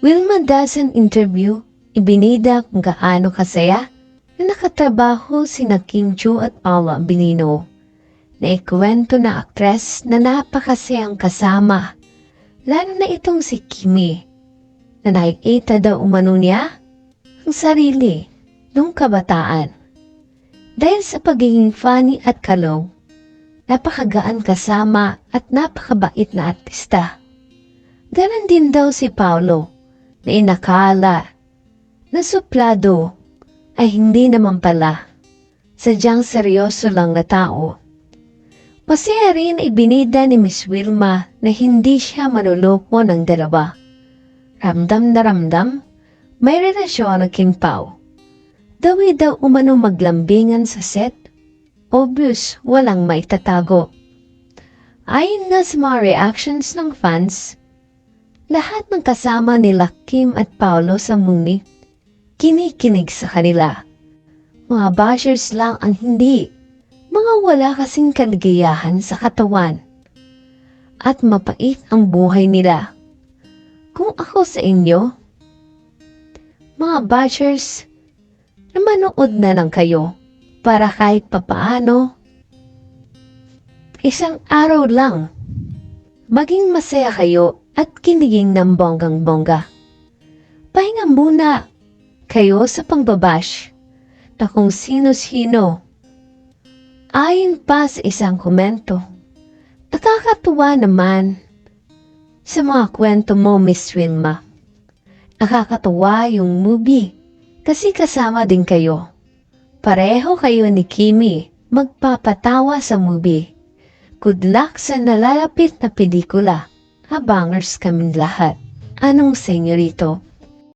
Wilma doesn't interview, ibinida kung gaano kasaya na nakatrabaho si Kim Chu at Paolo Abilino. Na ikwento na aktres na napakasayang kasama, lalo na itong si Kimi, na nakikita daw umano niya ang sarili nung kabataan. Dahil sa pagiging funny at kalaw, napakagaan kasama at napakabait na artista. Ganon din daw si Paolo na inakala na suplado ay hindi naman pala. Sadyang seryoso lang na tao. Masaya rin ibinida ni Miss Wilma na hindi siya manuloko ng dalawa. Ramdam na ramdam, may relasyon ng King Pao. Dawi daw umano maglambingan sa set. Obvious, walang may tatago. Ayon nga sa mga reactions ng fans, lahat ng kasama nila Kim at Paolo sa movie, kinikinig sa kanila. Mga bashers lang ang hindi, mga wala kasing kaligayahan sa katawan. At mapait ang buhay nila. Kung ako sa inyo, mga bashers, na manood na lang kayo para kahit papaano, isang araw lang, maging masaya kayo at kiniging ng bonggang-bongga. Pahinga muna kayo sa pangbabash na kung sino-sino. Ayon pa sa isang komento, nakakatuwa naman sa mga kwento mo, Miss Wilma. Nakakatuwa yung movie kasi kasama din kayo. Pareho kayo ni Kimi magpapatawa sa movie. Good luck sa nalalapit na pelikula. Habangers kami lahat. Anong senyorito?